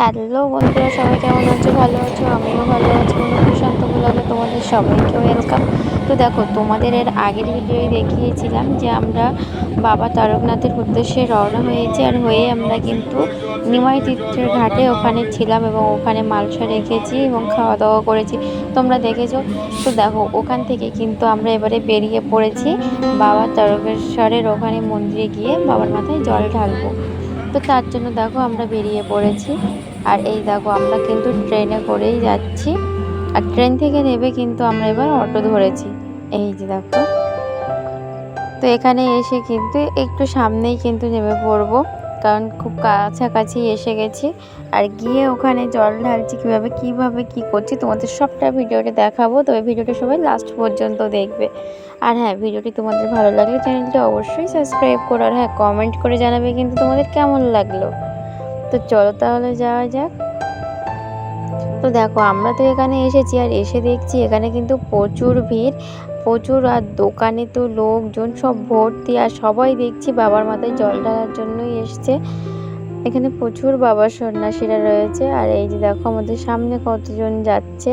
Hello বন্ধুরা, সবাই কেমন আছো? ভালো আছো? আমিও ভালো আছি। প্রশান্ত ব্লগে তোমাদের সবাইকে ওয়েলকাম তো দেখো, তোমাদের এর আগের ভিডিওই দেখিয়েছিলাম যে আমরা বাবা তারকনাথের উদ্দেশ্যে রওনা হয়েছি আর হয়ে আমরা কিন্তু নিমাই তীর্থের ঘাটে ওখানে ছিলাম এবং ওখানে মালসা রেখেছি এবং খাওয়া দাওয়া করেছি। তোমরা দেখেছ? তো দেখো, ওখান থেকে কিন্তু আমরা এবারে বেরিয়ে পড়েছি বাবা তারকেশ্বরের ওখানে মন্দিরে গিয়ে বাবার মাথায় জল ঢালবো। তো তার জন্য দেখো আমরা বেরিয়ে পড়েছি। আর এই দেখো, আমরা কিন্তু ট্রেনে করেই যাচ্ছি। আর ট্রেন থেকে নেবে কিন্তু আমরা এবার অটো ধরেছি। এই যে দেখো। তো এখানে এসে কিন্তু একটু সামনেই কিন্তু নেমে পড়ব, কারণ খুব কাছাকাছি এসে গেছি। আর গিয়ে ওখানে জল ঢালছি কীভাবে কীভাবে, কী করছি, তোমাদের সবটা ভিডিওটা দেখাবো। তবে ভিডিওটা সবাই লাস্ট পর্যন্ত দেখবে। আর হ্যাঁ ভিডিওটি তোমাদের ভালো লাগলে চ্যানেলটি অবশ্যই সাবস্ক্রাইব করো। আর হ্যাঁ কমেন্ট করে জানাবে কিন্তু তোমাদের কেমন লাগল। তো চলো তাহলে যাওয়া যাক। তো দেখো, আমরা তো এখানে এসেছি আর এসে দেখছি এখানে কিন্তু প্রচুর ভিড়, প্রচুর আর দোকানে তো লোকজন সব ভর্তি আর সবাই দেখছি বাবার মাথায় জল ঢালার জন্যই এসছে। এখানে প্রচুর বাবা সন্ন্যাসীরা রয়েছে আর এই যে দেখো আমাদের সামনে কতজন যাচ্ছে।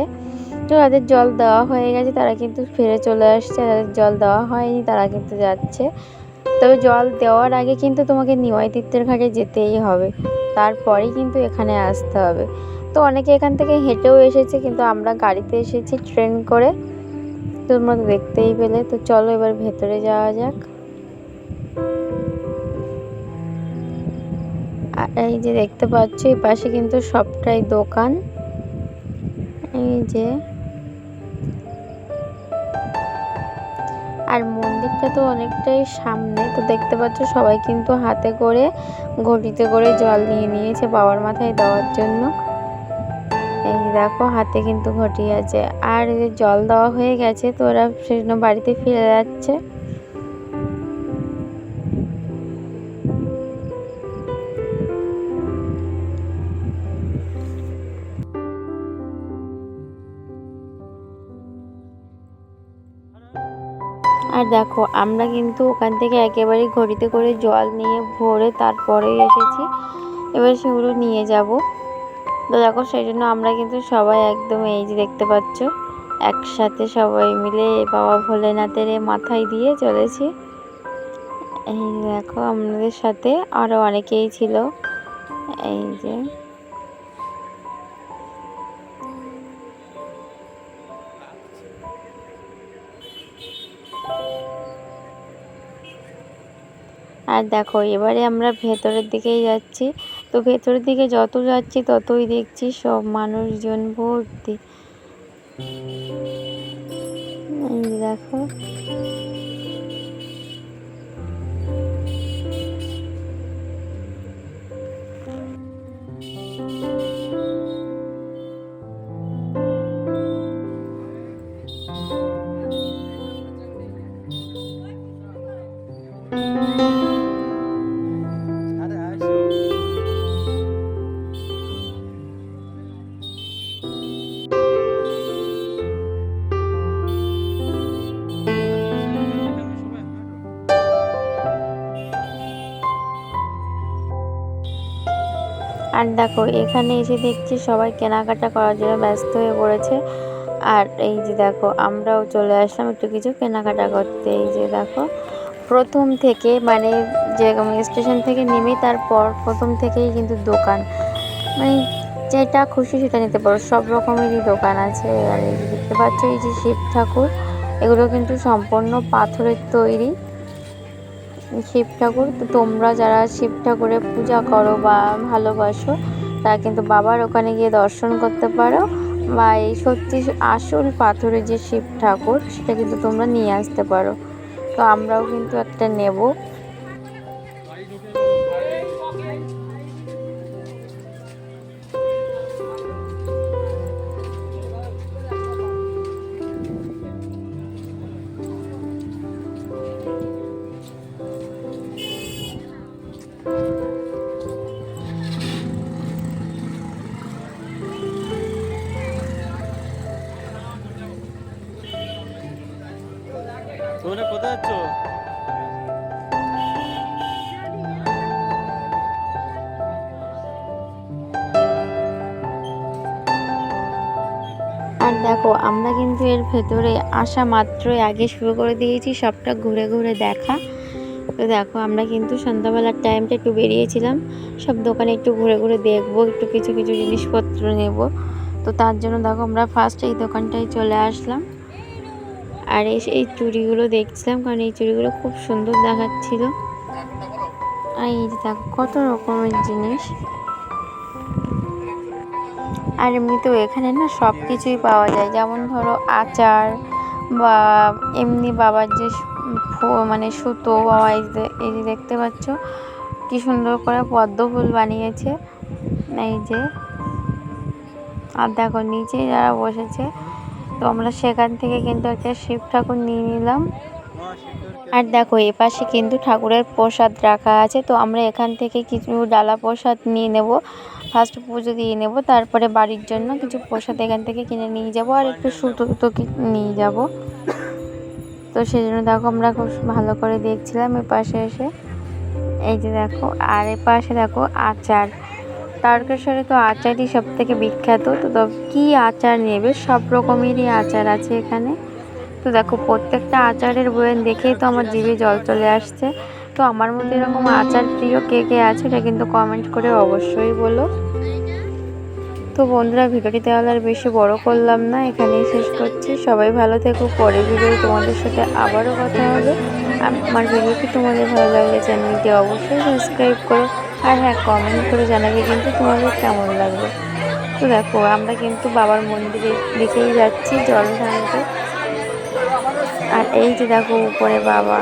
তো যাদের জল দেওয়া হয়ে গেছে, তারা কিন্তু ফিরে চলে আসছে যাদের জল দেওয়া হয়নি, তারা কিন্তু যাচ্ছে। তবে জল দেওয়ার আগে কিন্তু তোমাকে নিমাই তীর্থের ঘাটে যেতেই হবে। তারপরেই কিন্তু এখানে আসতে হবে। তো অনেকে এখান থেকে হেঁটেও এসেছে, কিন্তু আমরা গাড়িতে এসেছি ট্রেন করে। তোমরা দেখতেই পেলে। তো চলো এবার ভেতরে যাওয়া যাক। আর এই যে দেখতে পাচ্ছ এই পাশে কিন্তু সবটাই দোকান। এই যে আর মন্দিরটা তো অনেকটাই সামনে, তো দেখতে পাচ্ছ সবাই কিন্তু হাতে করে ঘটিতে করে জল নিয়ে নিয়েছে বাবার মাথায় দেওয়ার জন্য। এই দেখো হাতে কিন্তু ঘটি আছে। আর জল দেওয়া হয়ে গেছে, তো ওরা সেজন্য বাড়িতে ফিরে যাচ্ছে। আর দেখো, আমরা কিন্তু ওখান থেকে একেবারে ঘড়িতে করে জল নিয়ে ভরে তারপরেই এসেছি। এবার সেগুলো নিয়ে যাব। তো দেখো সেই জন্য আমরা কিন্তু সবাই একদম এই যে দেখতে পাচ্ছ, একসাথে সবাই মিলে বাবা ভোলেনাথের মাথায় দিয়ে চলেছি। এই দেখো, আমাদের সাথে আরও অনেকেই ছিল। এই যে আর দেখো, এবারে আমরা ভেতরের দিকেই যাচ্ছি। তো ভেতরের দিকে যত যাচ্ছি, ততই দেখছি সব মানুষজন ভর্তি। দেখো। আর দেখো, এখানে এসে দেখছি সবাই কেনাকাটা করার জন্য ব্যস্ত হয়ে পড়েছে। আর এই যে দেখো, আমরাও চলে আসলাম একটু কিছু কেনাকাটা করতে। এই যে দেখো, প্রথম থেকে মানে যে স্টেশন থেকে নেমে তারপর প্রথম থেকেই কিন্তু দোকান। মানে যেটা খুশি সেটা নিতে পারো, সব রকমেরই দোকান আছে। আর এই যে দেখতে পাচ্ছ, এই যে শিব ঠাকুর, এগুলো কিন্তু সম্পূর্ণ পাথরের তৈরি। শিব ঠাকুর। তো তোমরা যারা শিব ঠাকুরের পূজা করো বা ভালোবাসো, তারা কিন্তু বাবার ওখানে গিয়ে দর্শন করতে পারো। বা এই সত্যি আসল পাথরের যে শিব ঠাকুর, সেটা কিন্তু তোমরা নিয়ে আসতে পারো। তো আমরাও কিন্তু একটা নেব। আর দেখো, আমরা কিন্তু এর ভেতরে আসা মাত্রই আগে শুরু করে দিয়েছি সবটা ঘুরে ঘুরে দেখা। তো দেখো, আমরা কিন্তু সন্ধ্যাবেলার টাইমটা একটু বেরিয়েছিলাম। সব দোকানে একটু ঘুরে ঘুরে দেখব, একটু কিছু কিছু জিনিসপত্র নেব। তো তার জন্য দেখো, আমরা ফার্স্ট এই দোকানটায় চলে আসলাম। আর এসে এই চুড়িগুলো দেখছিলাম কারণ এই চুড়িগুলো খুব সুন্দর দেখাচ্ছিল। আর এই যে দেখো, কত রকমের জিনিস। আর এমনিতেও এখানে না সব কিছুই পাওয়া যায়। যেমন ধরো আচার বা এমনি বাবার যে মানে সুতো, বাবা এই এই যে দেখতে পাচ্ছ, কি সুন্দর করে পদ্ম ফুল বানিয়েছে। এই যে, আর দেখো নিচে যারা বসেছে তো আমরা সেখান থেকে কিন্তু একটা শিব ঠাকুর নিয়ে নিলাম। আর দেখো, এ পাশে কিন্তু ঠাকুরের প্রসাদ রাখা আছে, তো আমরা এখান থেকে কিছু ডালা প্রসাদ নিয়ে নেব। ফার্স্ট পুজো দিয়ে নেব, তারপরে বাড়ির জন্য কিছু প্রসাদ এখান থেকে কিনে নিয়ে যাব আর একটু সুতো কি- নিয়ে যাব। তো সেই জন্য দেখো, আমরা খুব ভালো করে দেখছিলাম এ পাশে এসে। এই যে দেখো, আর এ পাশে দেখো আচার। তারকেশ্বরে তো আচারই সব থেকে বিখ্যাত। তো কী আচার নেবে? সব রকমেরই আচার আছে এখানে। তো দেখো, প্রত্যেকটা আচারের বয়ান দেখেই তো আমার জিভে জল চলে আসছে। তো আমার মধ্যে এরকম আচার প্রিয় কে কে আছে এটা কিন্তু কমেন্ট করে অবশ্যই বলো। তো বন্ধুরা ভিডিওটি তাহলে আর বেশি বড় করলাম না, এখানেই শেষ করছি। সবাই ভালো থেকো পরে ভিডিও তোমাদের সাথে আবারও কথা হবে। আমার ভিডিওটি তোমাদের ভালো লাগলে চ্যানেলটি অবশ্যই সাবস্ক্রাইব করো। আর হ্যাঁ কমেন্ট করে জানাবে কিন্তু তোমাদের কেমন লাগবে তো দেখো, আমরা কিন্তু বাবার মন্দিরে দিকেই যাচ্ছি জল ঢালতে আর এই যে দেখো, উপরে বাবা।